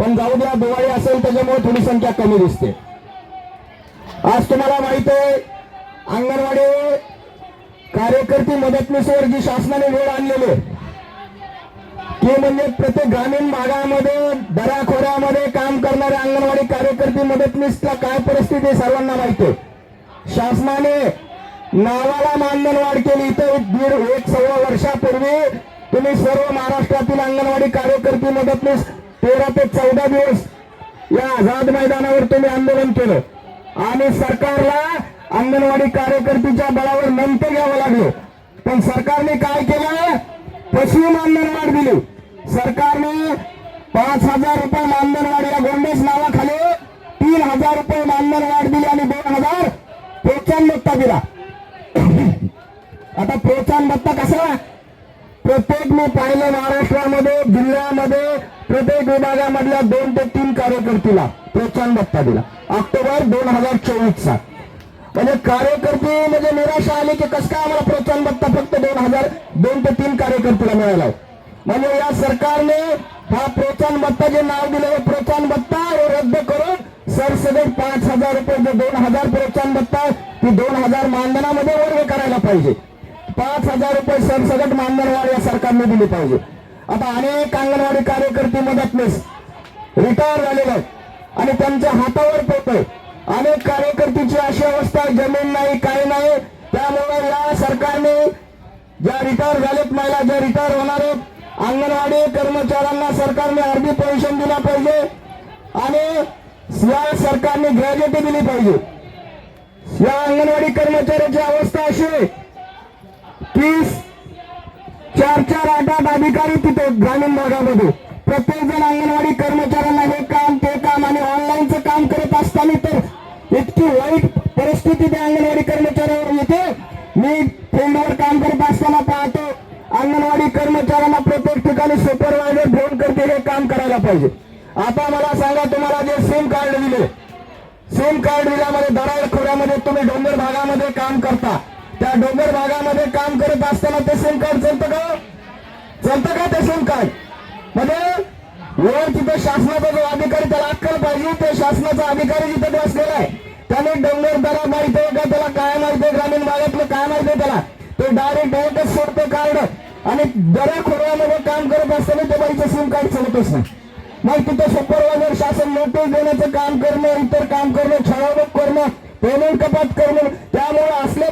पण जाऊ द्या दिवाळी असेल त्याच्यामुळे थोडी संख्या कमी दिसते. आज तुम्हाला माहीत आहे अंगणवाडी कार्यकर्ती मदतनीसवर जी शासनाने वेळ आणलेले ते म्हणजे प्रत्येक ग्रामीण भागामध्ये दराखोऱ्यामध्ये काम करणाऱ्या अंगणवाडी कार्यकर्ती मदतनीसला काय परिस्थिती आहे सर्वांना माहिती आहे. शासनाने नावाला मानधन वाढ केली इथं दीड एक सव्वा वर्षापूर्वी तुम्ही सर्व महाराष्ट्रातील अंगणवाडी कार्यकर्ती मदतनीस तेरा ते चौदा दिवस या आझाद मैदानावर तुम्ही आंदोलन केलं. आणि सरकारला अंगणवाडी कार्यकर्तीच्या बळावर नंतर घ्यावं लागलं. पण सरकारने काय केलं? पशु मानधन दिली. सरकारने पाच हजार रुपये मानधनवाढ या गोंडेस नावाखाली तीन हजार रुपये मानधनवाढ दिली आणि दोन हजार प्रोत्साहन भत्ता दिला. आता प्रोत्साहन भत्ता कसा? प्रत्येक मी पाहिलं महाराष्ट्रामध्ये जिल्ह्यामध्ये प्रत्येक विभागामधल्या दोन ते तीन कार्यकर्तीला प्रोत्साहन भत्ता दिला. ऑक्टोबर दोन हजार चोवीसचा. म्हणजे कार्यकर्ते म्हणजे निराशा आली की कसं काय आम्हाला प्रोत्साहन भत्ता फक्त दोन हजार दोन ते तीन कार्यकर्त्याला मिळाला हो. म्हणजे या सरकारने हा प्रोत्साहन भत्ता जे नाव दिलं हे प्रोत्साहन भत्ता रद्द करून सरसगट पाच हजार रुपये म्हणजे जे दोन हजार प्रोत्साहन भत्ता हो, ती दोन हजार मानधनामध्ये वर्ग करायला पाहिजे. पाच हजार रुपये सरसगट मानधनवाढ या सरकारने दिली पाहिजे. आता अनेक अंगणवाडी कार्यकर्ते मदतनीस रिटायर झालेले आहेत आणि त्यांच्या हातावर पोतोय अनेक कार्यकर्तीची अशी अवस्था जमीन नाही काही नाही. त्यामुळे या सरकारने ज्या रिटायर झालेत महिला ज्या रिटायर होणार आहेत अंगणवाडी कर्मचाऱ्यांना सरकारने अर्धी पेन्शन दिला पाहिजे आणि या सरकारने ग्रॅज्युटी दिली पाहिजे. या अंगणवाडी कर्मचाऱ्याची अवस्था अशी आहे की चार चार आठ आठ अधिकारी तिथे ग्रामीण भागामध्ये. प्रत्येक जण अंगणवाडी कर्मचाऱ्यांना हे काम ते काम आणि ऑनलाईनचं काम करत असताना तर इतकी वाईट परिस्थिती त्या अंगणवाडी कर्मचाऱ्यावर येते. मी फील्डवर काम करत असताना पाहतो अंगणवाडी कर्मचाऱ्यांना प्रत्येक ठिकाणी सुपरवायझर फोन करते हे काम करायला पाहिजे. आता मला सांगा तुम्हाला जे सिम कार्ड दिले सिम कार्ड दिल्यामध्ये दराड खोऱ्यामध्ये तुम्ही डोंगर भागामध्ये काम करता. त्या डोंगर भागामध्ये काम करत असताना ते सिम कार्ड चालतं का? चालतं का ते सिम कार्ड म्हणजे वर तिथे शासनाचा जो अधिकारी त्याला अक्कल पाहिजे ते शासनाचा अधिकारी जिथे बसलेला आहे त्याने डोंगर दरा माहिती का? त्याला काय माहिती ग्रामीण भागातलं काय माहिती त्याला? ते डायरेक्ट एकच सोडतो कार्ड आणि दरा खोऱ्यामध्ये काम करत असताना ते बाईचं सिम कार्ड चालतच नाही. मग तिथे सुपरवायझर शासन नोटीस देण्याचं काम करणं इतर काम करणं छळवणूक करणं पेमेंट कपात करणं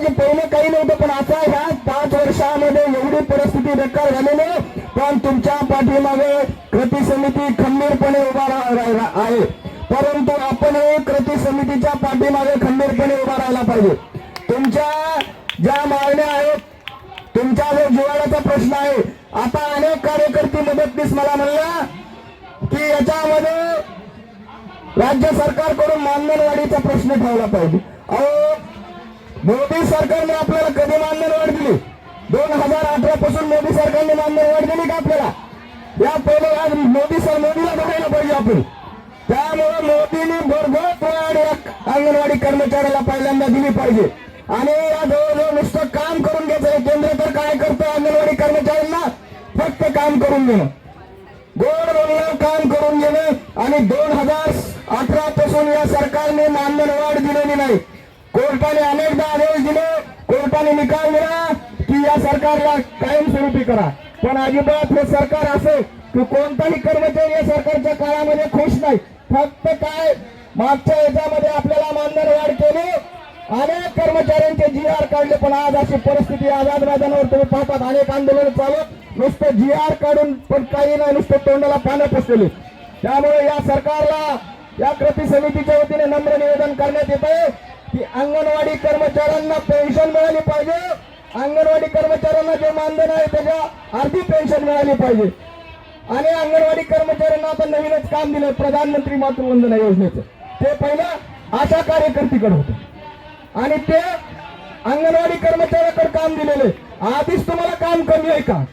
त्यामुळे पहिले काही नव्हतं पण आता ह्या पाच वर्षामध्ये एवढी परिस्थिती बेकार झालेली आहे. पण तुमच्या पाठीमागे कृती समिती खंबीरपणे उभा आहे. परंतु आपणही कृती समितीच्या पाठीमागे खंबीरपणे उभा राहायला पाहिजे. तुमच्या ज्या मागण्या आहेत तुमच्या जो जिवाळ्याचा प्रश्न आहे आता अनेक कार्यकर्ते मदतनीस मला म्हणला की याच्यामध्ये राज्य सरकारकडून मानधनवाढीचा प्रश्न ठेवला पाहिजे. अहो मोदी सरकारने आपल्याला कधी मानधनवाढ दिली दोन हजार अठरा पासून मोदी सरकारने मानधनवाढ दिली का आपल्याला? या पहिले आज मोदी सर मोदीला बघायला पाहिजे आपण. त्यामुळे मोदीने भरघोस वाढ या अंगणवाडी कर्मचाऱ्याला पहिल्यांदा दिली पाहिजे. आणि या जवळजवळ नुसतं काम करून घ्यायचं केंद्र तर काय करतं अंगणवाडी कर्मचाऱ्यांना? फक्त काम करून घेणं. गोड बोलणं काम करून घेणं. आणि दोन हजार अठरा पासून या सरकारने मानधन वाढ दिलेली नाही. कोर्टाने अनेकदा आदेश दिले. कोर्टाने निकाल दिला की या सरकारला कायमस्वरूपी करा. पण अजिबात हे सरकार असे की कोणताही कर्मचारी या सरकारच्या काळामध्ये खुश नाही. फक्त काय मागच्या याच्यामध्ये आपल्याला मानधन वाढ केली. अनेक कर्मचाऱ्यांचे जी आर काढले पण आज अशी परिस्थिती आझाद मैदानावर तुम्ही पाहतात अनेक आंदोलन चालू. नुसतं जी आर काढून पण काही नाही नुसतं तोंडाला पानं पसरली. त्यामुळे या सरकारला या कृती समितीच्या वतीने नम्र निवेदन करण्यात येत आहे की अंगणवाडी कर्मचाऱ्यांना पेन्शन मिळाली पाहिजे. अंगणवाडी कर्मचाऱ्यांना जे मानधन आहे त्याच्या अर्धी पेन्शन मिळाली पाहिजे. आणि अंगणवाडी कर्मचाऱ्यांना आता नवीनच काम दिलं प्रधानमंत्री मातृवंदना योजनेचं. ते पहिलं आशा कार्यकर्तीकडे होतं. आणि ते अंगणवाडी कर्मचाऱ्याकडे काम दिलेले आधीच तुम्हाला काम कमी आहे का?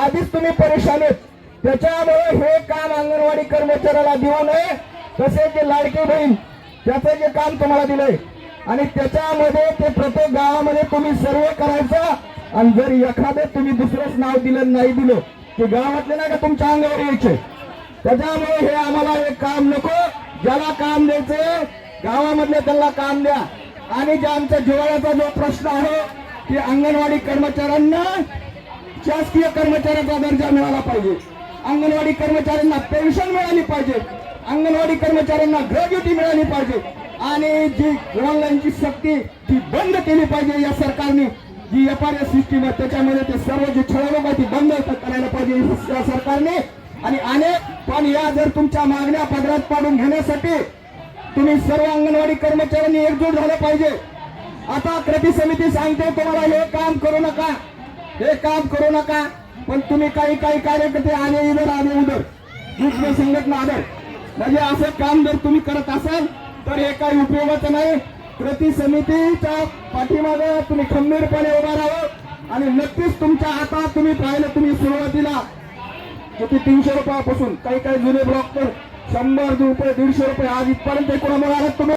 आधीच तुम्ही परेशान आहेत. त्याच्यामुळे हे काम अंगणवाडी कर्मचाऱ्याला देऊ नये. तसे जे लाडके बहीण त्याचं जे काम तुम्हाला दिलंय आणि त्याच्यामध्ये ते प्रत्येक गावामध्ये तुम्ही सर्वे करायचं. आणि जर एखादं तुम्ही दुसरंच नाव दिलं नाही दिलं ते गावातले नाही का तुमच्या अंगावर यायचे? त्याच्यामुळे हे आम्हाला एक काम नको. ज्याला काम द्यायचे गावामधले त्याला काम द्या. आणि जे आमच्या जिवाळ्याचा जो प्रश्न आहे की अंगणवाडी कर्मचाऱ्यांना शासकीय कर्मचाऱ्याचा दर्जा मिळाला पाहिजे. अंगणवाडी कर्मचाऱ्यांना पेन्शन मिळाली पाहिजे. अंगणवाडी कर्मचाऱ्यांना ग्रॅज्युटी मिळाली पाहिजे. आणि जी ऑनलाईनची सक्ती ती बंद केली पाहिजे या सरकारने. G F R S system आहे त्याच्यामध्ये ते सर्व जे छळवणूक आहे ती बंद करायला पाहिजे या सरकारने. आणि अनेक पण या जर तुमच्या मागण्या पदरात पाडून घेण्यासाठी तुम्ही सर्व अंगणवाडी कर्मचाऱ्यांनी एकजूट झालं पाहिजे. आता कृती समिती सांगते तुम्हाला हे काम करू नका हे काम करू नका पण तुम्ही काही काही कार्यकर्ते आले इधर आले उधर. दुसरे संघटना आदर म्हणजे असं काम जर तुम्ही करत असाल तर हे काही उपयोगाचं नाही. कृती समितीच्या पाठीमागे तुम्ही खंबीरपणे उभा राहावं आणि नक्कीच तुमच्या हातात तुम्ही पाहिलं तुम्ही सुरुवातीला किती तीनशे रुपयापासून काही काही जुने ब्लॉक तर शंभर रुपये दीडशे रुपये आज इथपर्यंत एकूण आलात तुम्ही?